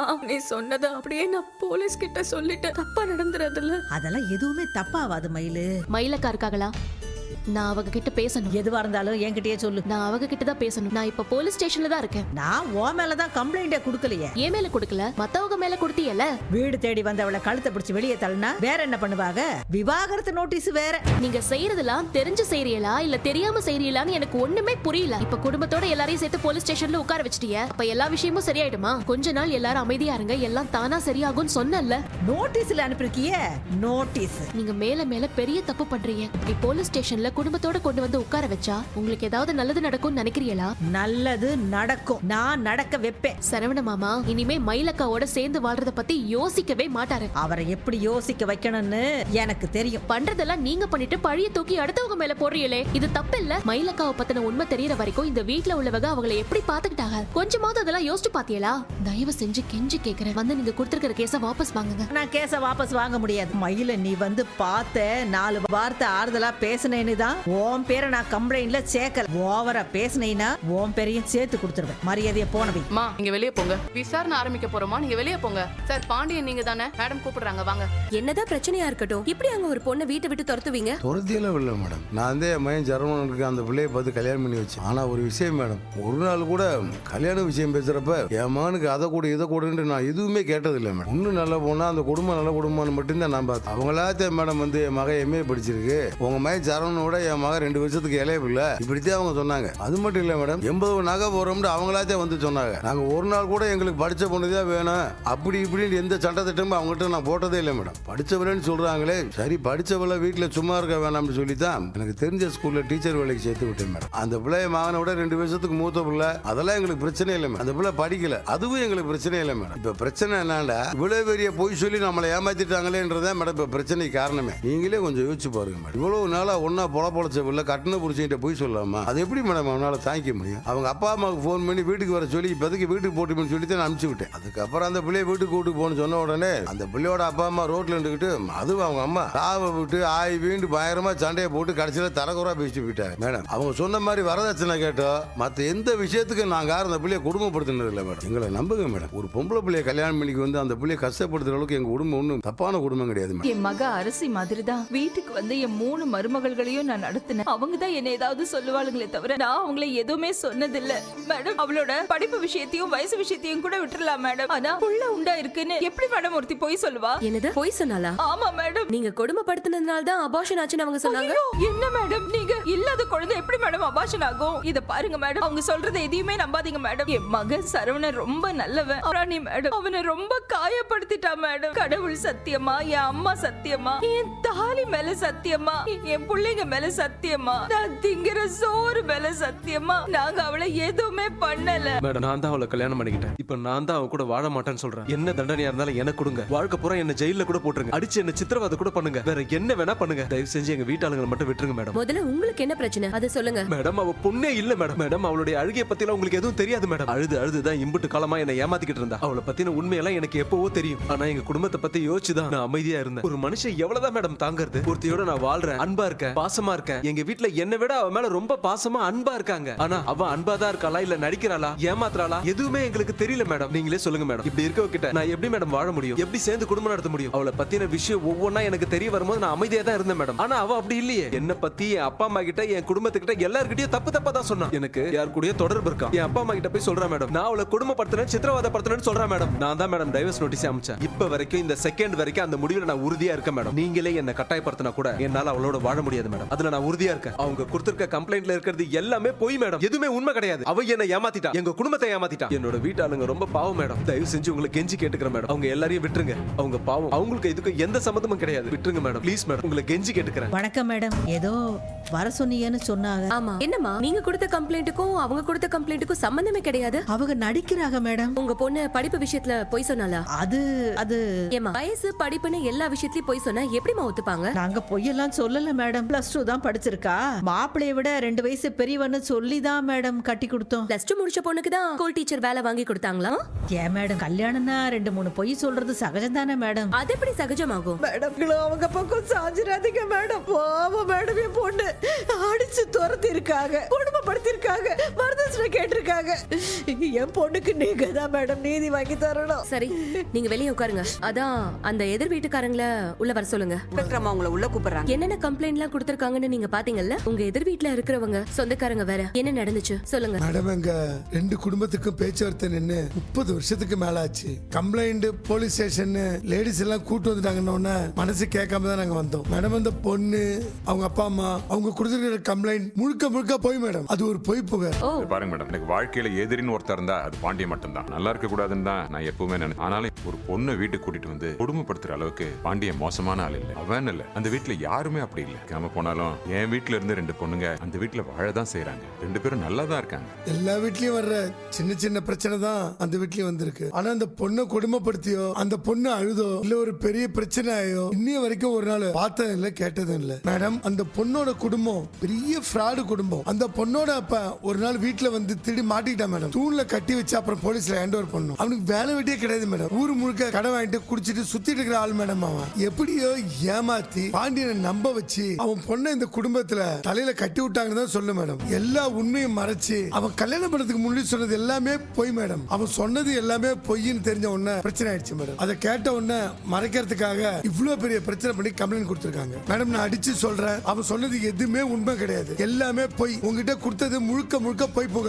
மா நீ சொன்னதை அப்படியே நான் போலீஸ் கிட்ட சொல்லிட்டு தப்பா நடந்துறதுல அதெல்லாம் எதுவுமே தப்பாவாது மயிலு. மயிலக்கா இருக்காங்களா? நான் அவங்க கிட்ட பேசணும். எதுவா இருந்தாலும் என்கிட்டயே சொல்லு. நான் அவங்க கிட்ட தான் பேசணும். நான் இப்ப போலீஸ் ஸ்டேஷன்ல தான் இருக்கேன். நான் ஓ மேலதான் கம்ப்ளைண்டே கொடுக்கலையே. ஏன் மேல கொடுக்கல? மத்தவங்க மேல கொடுத்தியல வீடு தேடி வந்தவளை கழுத்தை பிடிச்சு வெளியே தள்ளினா வேற என்ன பண்ணுவாங்க விவாகரத்து நோட்டீஸ் வேற. நீங்க செய்யறதெல்லாம் தெரிஞ்சு செய்றீங்களா இல்ல தெரியாம செய்றீங்களான்னு எனக்கு ஒண்ணுமே புரியல. இப்ப குடும்பத்தோட எல்லாரையும் சேர்த்து போலீஸ் ஸ்டேஷன்ல உட்கார வச்சிட்டீங்க அப்ப எல்லா விஷயமும் சரியாயிடுமா? கொஞ்ச நாள் எல்லாரும் அமைதியா இருங்க. எல்லாம் தானா சரியாகும்னு சொன்னல நோட்டீஸ்ல அனுப்பிருக்கியே நோட்டீஸ் நீங்க மேல மேல பெரிய தப்பு பண்றீங்க. இப்படி போலீஸ் ஸ்டேஷன்ல குடும்பத்தோட கொண்டு வந்து உட்கார வச்சா உங்களுக்கு ஏதாவது நல்லது நடக்கும்னு நினைக்கிறீங்களா? நல்லது நடக்கும். நான் நடக்க வைப்பேன். சரவண மாமா இனிமே மயிலக்காவோட சேர்ந்து வாழ்றத பத்தி யோசிக்கவே மாட்டாரு. அவரை எப்படி யோசிக்க வைக்கணும்னு எனக்கு தெரியும். பண்றதெல்லாம் நீங்க பண்ணிட்டு பழிய தூக்கி அடுத்தவங்க மேல போடுறீங்களே. இது தப்பு இல்ல மயிலக்காவை பத்தின உண்மை தெரியற வரைக்கும் இந்த வீட்ல உள்ளவங்க அவங்கள எப்படி பாத்துக்கிட்டாங்க கொஞ்சமாவது அதெல்லாம் யோசிச்சு பாத்தியலா தயவு செஞ்சு கெஞ்சி கேக்குறேன். வந்து நீங்க கொடுத்திருக்கிற கேஸ வாபஸ் வாங்குங்க. நான் கேஸ வாபஸ் வாங்க முடியாது. மயில நீ வந்து பார்த்த நாலு வார்த்தை ஆறுதலா பேசுனேன்னு தான் உன் பேரை நான் கம்ப்ளைண்ட்ல சேர்க்கல. ஓவரா பேசுனீன்னா உன் பேரையும் சேர்த்து கொடுத்துருவேன். மரியாதையை போனவை அம்மா நீங்க வெளியே போங்க. விசாரணை ஆரம்பிக்க போறோமா? நீங்க வெளியே போங்க. சார் பாண்டியன் நீங்க தானே? மேடம் கூப்பிடுறாங்க வாங்க. என்னதான் பிரச்சனையா இருக்கட்டும். இப்படி அங்க ஒரு பொண்ணை வீட்டை விட்டு துரத்துவீங்க? துரத்தியெல்லாம் இல்லை மேடம் நான் வந்து என் மயன் ஜெர்மனுக்கு அந்த பிள்ளையை பார்த்து கல்யாணம் பண்ணி வச்சேன். ஆனால் ஒரு விஷயம் மேடம் ஒரு நாள் கூட கல்யாண விஷயம் பேசுகிறப்ப என் மகனுக்கு அதை கூட இதை கூடன்ட்டு நான் எதுவுமே கேட்டதில்லை மேடம் ஒன்றும் நல்லா போனால் அந்த குடும்பம் நல்ல குடும்பம்னு மட்டும்தான் நான் பார்த்தேன். அவங்களாத்த மேடம் வந்து என் மகன் எம்ஏ படிச்சிருக்கு. உங்கள் மகன் விட என் மகன் ரெண்டு வருஷத்துக்கு இளைய பிள்ளை இப்படித்தான் அவங்க சொன்னாங்க. அது மட்டும் இல்லை மேடம். எண்பது நகை போறோம்னு அவங்களாத்தே வந்து சொன்னாங்க. நாங்கள் ஒரு நாள் கூட எங்களுக்கு படிச்ச பொண்ணு தான் வேணும். அப்படி இப்படின்னு எந்த சட்டத்திட்டமும் அவங்ககிட்ட நான் போட்டதே இல்லை மேடம். படித்தவரேன்னு சொல்கிறாங்களே சரி படிச்சவள வீட்டில் சும்மா இருக்க வேணாம்னு சொல்லி தான் எனக்கு தெரிஞ்ச ஸ்கூலில் டீச்சர் வேலைக்கு சேர்த்து விட்டேன் மேடம். அந்த பிள்ளை மகனை விட ரெண்டு வருஷத்துக்கு மூத்த பிள்ளை. அதெல்லாம் எங்களுக்கு பிரச்சனை இல்லை மேடம். அந்த பிள்ளை படிக்கல. அதுவும் எங்களுக்கு பிரச்சனை இல்லை மேடம். இப்போ பிரச்சனை என்னடா இவ்வளவு பெரிய பொய் சொல்லி நம்மளை ஏமாத்திட்டாங்களேன்றதான் மேடம் இப்போ பிரச்சனைக்கு காரணமே. நீங்களே கொஞ்சம் யோசிச்சு பாருங்க மேடம். இவ்வளவு நாளா ஒன்னா பொல பொழைச்ச பிள்ளை கட்டணம் புரிச்சுக்கிட்ட போய் சொல்லலாமா அது எப்படி மேடம் அவனால் தாங்கிக்க முடியும்? அவங்க அப்பா அம்மாவுக்கு ஃபோன் பண்ணி வீட்டுக்கு வர சொல்லி இப்போதைக்கு வீட்டுக்கு போட்டுன்னு சொல்லி தான் அனுப்பிச்சு விட்டேன். அதுக்கப்புறம் அந்த பிள்ளைய வீட்டுக்கு கூட்டு போகணும்னு சொன்ன உடனே அந்த பிள்ளையோட அப்பா அம்மா ரோட்டில் இருந்துக்கிட்டு அதுவும் அவங்க அம்மா சாவை விட்டு ஆய் வீண்டு பயங்கரமாக சண்டையை போட்டு கடைசியில் தரக்குறா பேசிட்டு போயிட்டாங்க. மேடம் அவங்க சொன்ன மாதிரி வரதட்சணை கேட்டோம் மற்ற எந்த விஷயத்துக்கு நாங்கள் யாரும் அந்த பிள்ளைய குடும்பப்படுத்தினது இல்லை மேடம் எங்களை நம்புங்க மேடம் ஒரு பொம்பளை பிள்ளைய கல்யாணம் பண்ணிக்கு வந்து அந்த பிள்ளைய கஷ்டப்படுத்துற அளவுக்கு எங்க குடும்பம் ஒன்றும் தப்பான குடும்பம் கிடையாது என் மக அரசி மாதிரி தான் வீட்டுக்கு வந்து என் மூணு மருமகள்களையும் நான் நடத்தினேன். அவங்க தான் என்ன ஏதாவது சொல்லுவாளுங்களே தவிர நான் அவங்கள எதுவுமே சொன்னதில்ல. மேடம் அவளோட படிப்பு விஷயத்தையும் வயசு விஷயத்தையும் கூட விட்டுறலாம் மேடம். ஆனா புள்ள உண்டா இருக்குன்னு எப்படி மேடம் ஒருத்தி போய் சொல்லுவா? என்னது? பொய் சொன்னாலா ஆமா மேடம். நீங்க கொடுமைப்படுத்தினதுனால தான் அபார்ஷன் ஆச்சுன்னு அவங்க சொன்னாங்க? என்ன மேடம் நீங்க? இல்லாத குழந்தை எப்படி மேடம் அபாஷன் ஆகும்? இத பாருங்க மேடம். அவங்க சொல்றதை எதையுமே நம்பாதீங்க மேடம். என் மகன் சரவணன் ரொம்ப நல்லவன். ராணி மேடம் அவனை ரொம்ப காயப்படுத்திட்டா மேடம். கடவுள் சத்தியமா? என் அம்மா சத்தியமா? என் தாலி மேல சத்தியமா? என் பிள்ளைங்க மேல சத்தியமா? நான் திங்கிற சோறு மேல சத்தியமா? நாங்க அவளை எதுவுமே பண்ணல. மேடம் நான் தான் அவளை கல்யாணம் பண்ணிக்கிட்டேன். இப்ப நான் தான் அவன் கூட வாழ மாட்டேன்னு சொல்றேன். என்ன தண்டனையா இருந்தாலும் எனக்கு கொடுங்க. வாழ்க்கை பூரா என்ன ஜெயில கூட போட்டுருங்க. அடிச்சு என்ன சித்திரவதை கூட பண்ணுங்க. வேற என்ன வேணா பண்ணுங்க. தயவு செஞ்சு எங்க வீட்டாளுங்களை மட்டும் விட்டுருங்க மேடம். முதல்ல உங்களுக்கு என்ன பிரச்சனை? அதை சொல்லுங்க. மேடம் அவ பொண்ணே இல்ல மேடம். மேடம் அவளுடைய அழுகைய பத்திலாம் உங்களுக்கு எதுவும் தெரியாது மேடம். அழுது அழுதுதான் இம்புட்டு காலமா என்ன ஏமாத்திக்கிட்டு இருந்தா. அவளை பத்தின உண்மையெல்லாம் எனக்கு எப்பவோ தெரியும். ஆனா எங்க குடும்பத்தை பத்தி யோசிச்சுதான் நான் அமைதியா இருந்தேன். ஒரு மனுஷன் எவ்வளவுதான் மேடம் தாங்கறது? ஒருத்தையோட நான் வாழ்றேன். அன்பா இருக்கேன். பாசமா இருக்கேன். எங்க வீட்ல என்னை விட அவ மேல ரொம்ப பாசமா அன்பா இருக்காங்க. ஆனா அவ அன்பா தான் இருக்காளா இல்ல நடிக்கிறாளா ஏமாத்துறாளா? எதுவுமே எங்களுக்கு தெரியல மேடம். நீங்களே சொல்லுங்க மேடம். இப்படி இருக்க கிட்ட நான் எப்படி மேடம் வாழ முடியும்? எப்படி சேர்ந்து குடும்பம் நடத்த முடியும்? அவளை பத்தின விஷயம் ஒவ்வொன்னா எனக்கு தெரிய வரும்போது நான் அமைதியா தான் இருந்தேன் மேடம். ஆனா அவ அப்படி இல்லையே. என்ன பத்தி என் அப்பா அம்மா கிட்ட என் குடும்பத்துக்கிட்ட எல்லார்கிட்டயும் தப்பு தப்பா தான் சொன்னா எனக்கு யார் கூடயோ தொடர்பு இருக்கா? என் அப்பா அம்மா கிட்ட போய் சொல்றேன் மேடம். நான் அவளை குடும்பப்படுத்துறேன் சித்திரவதைப்படுத்துறேன்னு சொல்றேன் மேடம். நான் தான் மேடம் டைவர்ஸ் நோட்டீஸ் அமைச்சேன். இப்ப வரைக்கும் இந்த செகண்ட் வரைக்கும் அந்த முடிவில் நான் உறுதியா இருக்கேன் மேடம். நீங்களே என்ன கட்டாயப்படுத்தினா கூட என்னால அவளோட வாழ முடியாது மேடம். அதுல நான் உறுதியா இருக்கேன். அவங்க கொடுத்திருக்க கம்ப்ளைண்ட்ல இருக்கிறது எல்லாமே பொய் மேடம் எதுவுமே உண்மை கிடையாது. அவ என்ன ஏமாத்திட்டா. எங்க குடும்பத்தை ஏமாத்திட்டா. என்னோட வீட்டாளுங்க ரொம்ப பாவம் மேடம் தயவு செஞ்சு உங்களை கெஞ்சி கேட்டுக்கிறேன் மேடம் அவங்க எல்லாரையும் விட்டுருங்க. அவங்க பாவம். அவங்களுக்கு இதுக்கு எந்த சம்மந்தமும் கிடையாது. விட்டுருங்க மேடம் ப்ளீஸ் மேடம் உங்களை கெஞ்சி கேட்டுக்கிறேன். வணக்கம் மேடம் ஏதோ வர சொன்னீங்கன்னு சொன்னாங்க. ஆமா. என்னம்மா? நீங்க கொடுத்த கம்ப்ளைண்ட்டுக்கும் அவங்க கொடுத்த கம்ப்ளைண்ட்டுக்கும் சம்பந்தமே கிடையாது? அவங்க நடிக்கிறாங்க மேடம். உங்க பொண்ணு படிப்பு விஷயத்துல பொய் சொன்னாலா அது அது. ஏமா வயசு படிப்புன்னு எல்லா விஷயத்திலயும் பொய் சொன்னா எப்படிமா ஒத்துப்பாங்க? நாங்க பொய்யெல்லாம் சொல்லல மேடம். பிளஸ் டூ தான் படிச்சிருக்கா. மாப்பிளைய விட ரெண்டு வயசு பெரியவன்னு சொல்லி தான் மேடம் கட்டி கொடுத்தோம். பிளஸ் டூ முடிச்ச பொண்ணுக்கு தான் ஸ்கூல் டீச்சர் வேலை வாங்கி கொடுத்தாங்களா? ஏன் மேடம் கல்யாணம்னா ரெண்டு மூணு பொய் சொல்றது சகஜம் தானே மேடம்? அது எப்படி சகஜமாகும்? மேடம் அவங்க பக்கம் சாஞ்சிராதீங்க மேடம். பாவம் மேடம் என் பொண்ணு. அடிச்சு துரத்தி இருக்காங்க குடும்பப்படுத்திருக்காங்க வரதட்சணை கேட்டிருக்காங்க. என் பொண்ணுக்கு நீங்க தான் மேடம் நீதி வாங்கி தரணும். சரி நீங்க வெளியே உட்காருங்க. அதான் அந்த எதிர் வீட்டுக்காரங்கள உள்ள வர சொல்லுங்க. அம்மா உங்களை உள்ள கூப்பிடுறாங்க. என்னென்ன கம்ப்ளைண்ட் எல்லாம் கொடுத்திருக்காங்கன்னு நீங்க பாத்தீங்கல்ல? உங்க எதிர் வீட்ல இருக்கிறவங்க சொந்தக்காரங்க வேற. என்ன நடந்துச்சு? சொல்லுங்க. மேடம் எங்க ரெண்டு குடும்பத்துக்கும் பேச்சுவார்த்தை நின்று முப்பது வருஷத்துக்கு மேல ஆச்சு கம்ப்ளைண்ட் போலீஸ் ஸ்டேஷன் லேடிஸ் எல்லாம் கூட்டு வந்துட்டாங்கன்னு உடனே மனசு கேட்காம தான் நாங்க வந்தோம். மேடம் அந்த பொண்ணு அவங்க அப்பா அம்மா அவங்க கொடுத்துருக்கிற கம்ப்ளைண்ட் முழுக்க முழுக்க போய் மேடம் அது ஒரு பொய் புகார். இது பாருங்க மேடம் எனக்கு வாழ்க்கையில எதிரின்னு ஒருத்தர் இருந்தா அது பாண்டியன் மட்டும்தான். நல்லா இருக்க கூடாதுன்னு தான் நான் எப்பவுமே நினைச்சேன் ஆனாலும் ஒரு பொண்ணை வீட்டுக்கு கூட்டிட்டு வந்து கொடுமைப்படுத்துற அளவுக்கு பாண்டியன் மோசமான ஆள் இல்ல. அவன் இல்ல. அந்த வீட்டுல யாருமே அப்படி இல்ல. கேம போனாலும் என் வீட்டுல இருந்து ரெண்டு பொண்ணுங்க அந்த வீட்டுல வாழதான் செய்றாங்க. ரெண்டு பேரும் நல்லா தான் இருக்காங்க. எல்லா வீட்லயும் வர்ற சின்ன சின்ன பிரச்சனை தான் அந்த வீட்லயும் வந்திருக்கு. ஆனா அந்த பொண்ணை கொடுமைப்படுத்தியோ அந்த பொண்ணு அழுதோ இல்ல ஒரு பெரிய பிரச்சனை ஆயோ இன்னைய வரைக்கும் ஒரு நாள் பார்த்ததும் இல்ல கேட்டதும் இல்ல. மேடம் அந்த பொண்ணோட குடும்பம் பெரிய ஃப்ராடு குடும்பம். அந்த பொண்ணோட அப்ப ஒரு நாள் வீட்டுல வந்து திருடி மாட்டிக்கிட்டான் மேடம் தூண்ல கட்டி வச்சு அப்புறம் போலீஸ்ல ஹேண்ட் ஓவர் பண்ணும். அவனுக்கு வேலை வெட்டியே கிடையாது மேடம் ஊர் முழுக்க கடை வாங்கிட்டு குடிச்சிட்டு சுத்திட்டு இருக்கிற ஆள் மேடம் அவன். எப்படியோ ஏமாத்தி பாண்டியனை நம்ப வச்சு அவன் பொண்ணை இந்த குடும்பத்துல தலையில கட்டி விட்டாங்கன்னு தான் சொல்லு மேடம் எல்லா உண்மையும் மறைச்சு அவன் கல்யாணம் பண்ணதுக்கு முன்னாடி சொன்னது எல்லாமே பொய் மேடம் அவன் சொன்னது எல்லாமே பொய்ன்னு தெரிஞ்ச உடனே பிரச்சனை ஆயிடுச்சு மேடம் அதை கேட்ட உடனே மறைக்கிறதுக்காக இவ்வளவு பெரிய பிரச்சனை பண்ணி கம்ப்ளைண்ட் கொடுத்துருக்காங்க. மேடம் நான் அடிச்சு சொல்றேன். அவன் சொன்னது எதுவுமே உண்மை கிடையாது. எல்லாமே பொய் உங்ககிட்ட கொடுத்தது முழுக்க முழுக்க பொய் புகார்